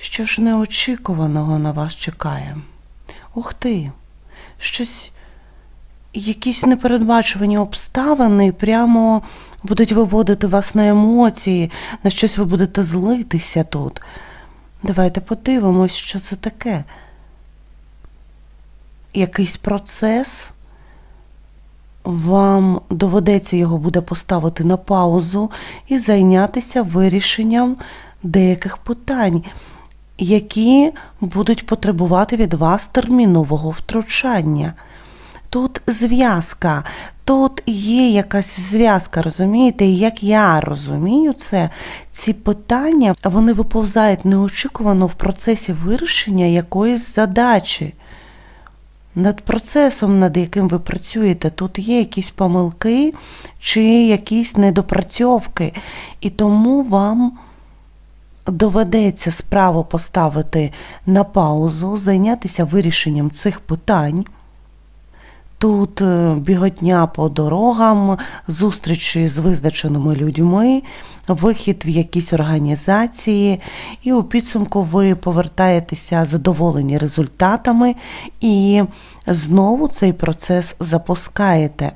Що ж неочікуваного на вас чекає? Ух ти! Щось, якісь непередбачувані обставини прямо будуть виводити вас на емоції, на щось ви будете злитися тут. Давайте подивимось, що це таке. Якийсь процес. Вам доведеться його буде поставити на паузу і зайнятися вирішенням деяких питань, які будуть потребувати від вас термінового втручання. Тут зв'язка, тут є якась зв'язка, розумієте? І як я розумію це, ці питання вони виповзають неочікувано в процесі вирішення якоїсь задачі. Над процесом, над яким ви працюєте, тут є якісь помилки чи якісь недопрацьовки, і тому вам доведеться справу поставити на паузу, зайнятися вирішенням цих питань. Тут е, біготня по дорогам, зустрічі з визначеними людьми, вихід в якісь організації, і у підсумку ви повертаєтеся задоволені результатами і знову цей процес запускаєте.